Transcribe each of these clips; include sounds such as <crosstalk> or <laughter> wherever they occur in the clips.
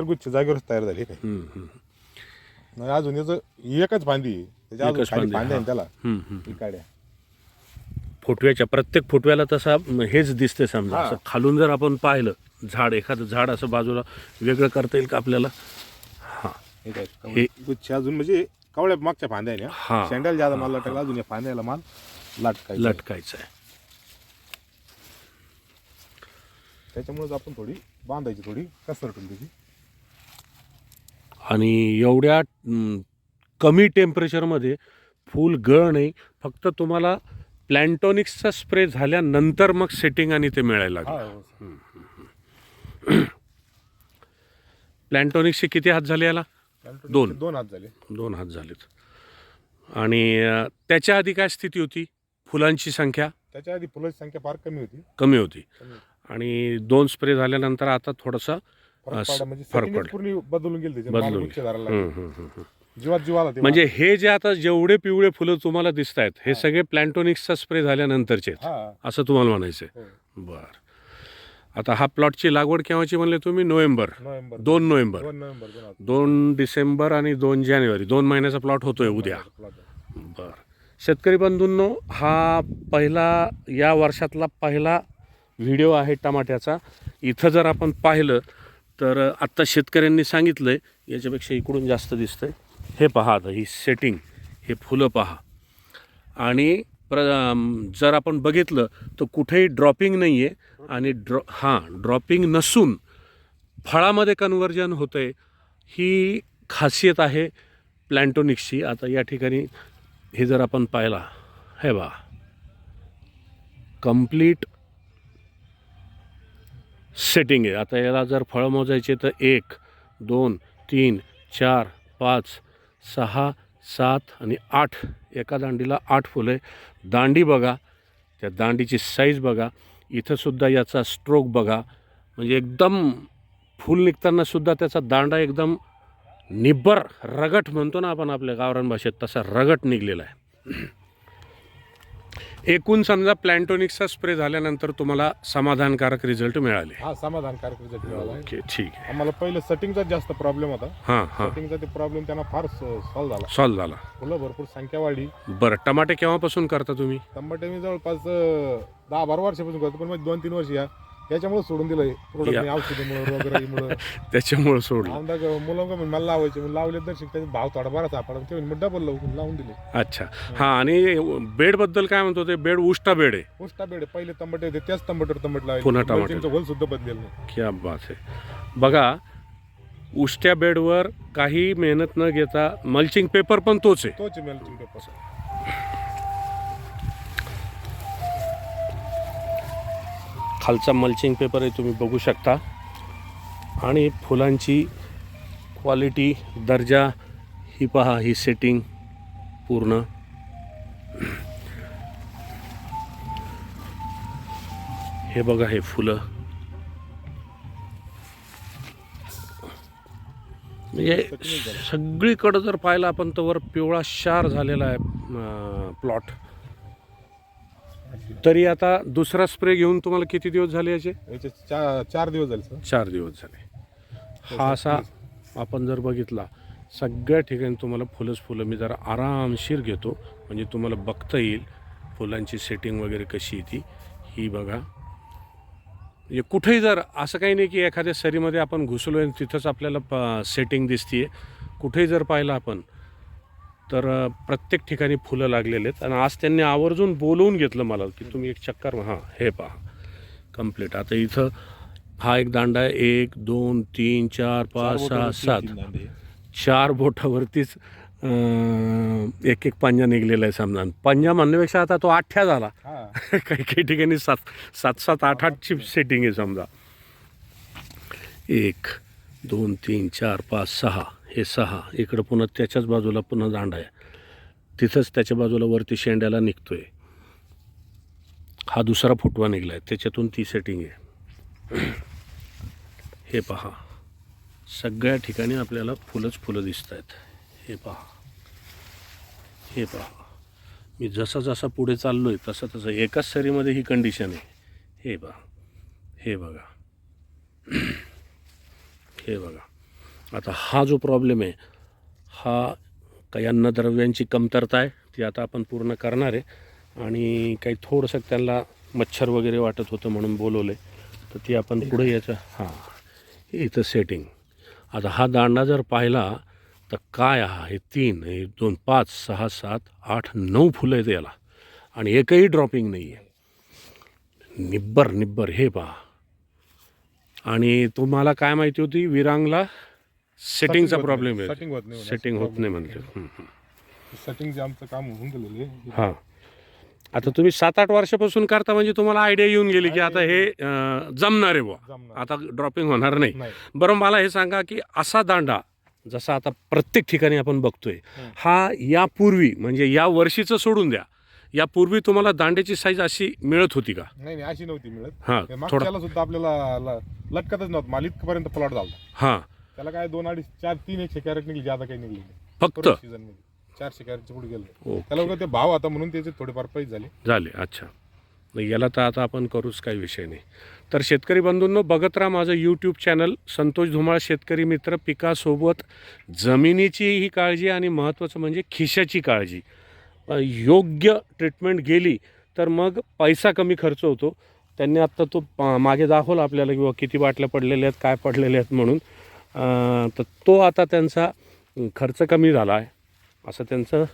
गुच्छ जागेवरच तयार झाली काय हम्म, हम्म, नाही अजून याचं एकच फांदी आहे. त्याच्या अजून एकच खाली फांदी, फांद्या आहे हा. त्याला. हम्म, हम्म. ही काड्या. फुटव्याच्या प्रत्येक फुटव्याला तसा म, हेच दिसते समजा. असं खालून जर आपण पाहिलं झाड एखादं झाड असं बाजूला वेगळं करता येईल का आपल्याला? हां. हे काय हे- गुच्छ अजून म्हणजे कवळ्या मागच्या फांद्या आहे हा. ना शेंड्याला ज्यादा माल लटकला अजून या फांद्याला माल लटकाय लटकायचं आहे. त्याच्यामुळेच आपण थोडी बांधायची थोडी कसरटून त्याची आणि एवढ्या कमी टेम्परेचरमध्ये फूल गळ नाही फक्त तुम्हाला प्लॅन्टॉनिक्सचा स्प्रे झाल्यानंतर मग सेटिंग आणि ते मिळायला लागलं. हा हो. प्लॅन्टॉनिक्सचे किती हात झाले याला? दोन. दोन हात झाले. दोन हात झालेत. आणि त्याच्या आधी काय स्थिती होती? फुलांची संख्या? त्याच्या आधी फुलाची संख्या फार कमी होती. कमी होती. आणि दोन स्प्रे झाल्यानंतर आता थोडंसं फरक म्हणजे फरक. पूर्ण बदलून गेली. जीवात म्हणजे हे जे आता जेवढे पिवळे फुलं तुम्हाला दिसत आहेत हे सगळे प्लॅन्टोनिक्सचा स्प्रे झाल्यानंतरचे असं तुम्हाला म्हणायचं आहे हो. बरं. आता हा प्लॉटची लागवड केव्हाची म्हणले तुम्ही? नोव्हेंबर. दोन नोव्हेंबर. दोन डिसेंबर आणि दोन जानेवारी. दोन महिन्याचा प्लॉट होतोय उद्या. बर. शेतकरी बंधूंनो हा पहिला या वर्षातला पहिला व्हिडिओ आहे टमाट्याचा. इथं जर आपण पाहिलं तर आत्ता शेतकऱ्यांनी सांगितलं आहे याच्यापेक्षा इकडून जास्त दिसतं आहे हे पहा आता ही सेटिंग हे फुलं पहा. आणि प्र जर आपण बघितलं तर कुठेही ड्रॉपिंग नाही आहे आणि ड्रॉ हां ड्रॉपिंग नसून फळामध्ये कन्वर्जन होतं आहे ही खासियत आहे प्लॅन्टोनिक्सची आता या ठिकाणी हे जर आपण पाहिला हे बा कंप्लीट सेटिंग आहे. आता याला जर फळं मोजायचे तर एक दोन तीन चार पाच सहा सात आणि आठ. एका दांडीला आठ फुलं. आहे दांडी बघा. त्या दांडीची साईज बघा. इथंसुद्धा याचा स्ट्रोक बघा. म्हणजे एकदम फूल निघतानासुद्धा त्याचा दांडा एकदम निब्बर रगट म्हणतो ना आपण आपल्या गावरान भाषेत तसा रगट निघलेला आहे. एकूण समजा प्लॅन्टोनिक्सचा स्प्रे झाल्यानंतर तुम्हाला समाधानकारक रिझल्ट मिळाले. हा समाधानकारक रिझल्ट मिळाला. ओके ठीक आहे. आम्हाला पहिलं सेटिंगचा जास्त प्रॉब्लेम होता. हां हां. सेटिंगचा ते प्रॉब्लेम त्यांना फार सॉल्व्ह झाला. सॉल्व झाला. फुलं भरपूर संख्या वाढली. बरं टमाटे केव्हापासून करता तुम्ही? टमाटे मी जवळपास अं, दहा बारा वर्षापासून करतो पण मग दोन तीन वर्ष या. याच्यामुळे सोडून दिलं प्रोडक्ट औषधीमुळे वगैरे त्याच्यामुळं सोडलं. मुलं मला लावायचे मग लावले तर त्याचे भाव थोडा बरा सापडा ते डबल लावून लावून दिले. अच्छा. हां आणि बेडबद्दल काय म्हणतो ते बेड उष्टा बेड आहे. पोस्टा बेड पहिले टमाटे होते त्याच टमाटर टमाट लावायचे. पुन्हा टमाटे. मल्चिंगचं होल सुद्धा बदलेलं नाही. क्या बात आहे. बघा उष्ट्या बेडवर काही मेहनत न घेता मल्चिंग पेपर पण तोच आहे. तोच मल्चिंग पेपर खालचा मल्चिंग पेपर आहे तुम्ही बघू शकता. आणि फुलांची क्वालिटी दर्जा ही पहा ही सेटिंग पूर्ण. हे बघा हे फुलं. म्हणजे सगळीकडं जर पाहिलं आपण तर वर पिवळा शार झालेला आहे प्लॉट तरी आता दुसरा स्प्रे घेऊन तुम्हाला किती दिवस झाले याचे? याचे चार चार दिवस झाले सर. चार दिवस झाले. हा असा आपण जर बघितला सगळ्या ठिकाणी तुम्हाला फुलंच फुलं मी जरा आरामशीर घेतो. म्हणजे तुम्हाला बघता येईल फुलांची सेटिंग वगैरे कशी येते ही बघा. म्हणजे कुठेही जर असं काही नाही की एखाद्या सरीमध्ये आपण घुसलो आणि तिथंच आपल्याला प सेटिंग दिसते कुठेही जर पाहिलं आपण तर प्रत्येक ठिकाणी फुलं लागलेले आहेत. आणि आज त्यांनी आवर्जून बोलवून घेतलं मला की तुम्ही एक चक्कर हां हे पहा. कंप्लीट आता इथं हा एक दांडा आहे. एक दोन तीन चार पाच सहा सात. चार बोटावरतीच एक एक पंजा निघलेला आहे समजा पंजा म्हणण्यापेक्षा आता तो आठ्या झाला. <laughs> काही काही ठिकाणी सात सात सात आठ आठची सेटिंग आहे समजा. एक दोन तीन चार पाच सहा. हे सहा इकडं पुन्हा त्याच्याच बाजूला पुन्हा दांडा आहे. तिथंच त्याच्या बाजूला वरती शेंड्याला निघतो आहे हा दुसरा फुटवा निघला आहे त्याच्यातून ती सेटिंग आहे. <clears throat> हे पहा. सगळ्या ठिकाणी आपल्याला फुलंच फुलं दिसत आहेत हे पहा. हे पहा. मी जसा जसा पुढे चाललो आहे तसं तसं एकाच सरीमध्ये ही कंडिशन आहे. हे पहा. हे बघा. <clears throat> हे बघा. आता हा जो प्रॉब्लेम आहे हा काही अन्नद्रव्यांची कमतरता आहे ती आता आपण पूर्ण करणार आहे. आणि काही थोडंसं त्यांना मच्छर वगैरे वाटत होतं म्हणून बोलवलं तर ती आपण पुढे याचं हां इथं सेटिंग आता हा दांडा जर पाहिला तर काय हा? हे तीन हे दोन पाच सहा सात आठ नऊ फुलं आहेत याला. आणि एकही ड्रॉपिंग नाही आहे निब्बर निब्बर हे पहा. आणि तुम्हाला काय माहिती होती विरांगला सेटिंगचा प्रॉब्लेम आहे सेटिंग होत नाही सेटिंग होत नाही म्हणते. सेटिंगचे आमचं काम होऊन गेलेलं आहे हां आता तुम्ही सात आठ वर्षापासून करता म्हणजे तुम्हाला आयडिया येऊन गेली की आता हे अं, जमणार आहे बुवा. जमणार. आता ड्रॉपिंग होणार नाही. नाही. बरं मला हे सांगा की असा दांडा जसा आता प्रत्येक ठिकाणी आपण बघतोय हं. हा यापूर्वी म्हणजे या वर्षीचं सोडून द्या यापूर्वी तुम्हाला दांड्याची साईज अशी मिळत होती का? नाही नाही अशी नव्हती मिळत. हां थोडा सुद्धा आपल्याला ल- लटकतच नव्हतं. माल इथपर्यंत प्लॉट झाला हां. त्याला काय दोन अडीच चार तीन एकशे कॅरेट निघली आता काही निघली नाही. फक्त? सीझनमध्ये. चारशे कॅरेटचे पुढे गेले. ओके. त्याला उगा ते भाव होता म्हणून त्याचे थोडेफार पैसे झाले. झाले अच्छा. नाही याला तर आता आपण करूच काही विषय नाही. तर शेतकरी बंधूंनो बघत राहा माझं यूट्यूब चॅनल संतोष धुमाळ शेतकरी मित्र पिकासोबत जमिनीचीही काळजी आणि महत्त्वाचं म्हणजे खिशाची काळजी. अ, योग्य ट्रीटमेंट गेली तर मग पैसा कमी खर्च होतो. त्यांनी आत्ता तो मागे दाखवला आपल्याला किंवा किती बाटल्या पडलेल्या आहेत काय पडलेल्या आहेत म्हणून. तर तो आता त्यांचा खर्च कमी झाला आहे. असं त्यांचं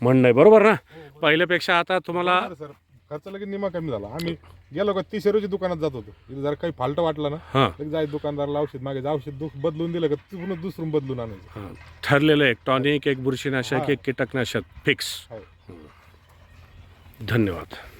म्हणणं आहे. बरोबर ना? पहिल्यापेक्षा आता तुम्हाला सर. खर्च लगेच निमा कमी झाला. आम्ही गेलो का तिसऱ्या रोजी दुकानात जात होतो. इथे जर काही फाल्ट वाटला ना हां. लगेच जायचं दुकानदाराला औषध मागे. औषध दु- बदलून दिलं का तिथून दुसरून बदलून आणायचं. हां. ठरलेलं एक टॉनिक एक बुरशीनाशक. एक कीटकनाशक. फिक्स. हो. धन्यवाद.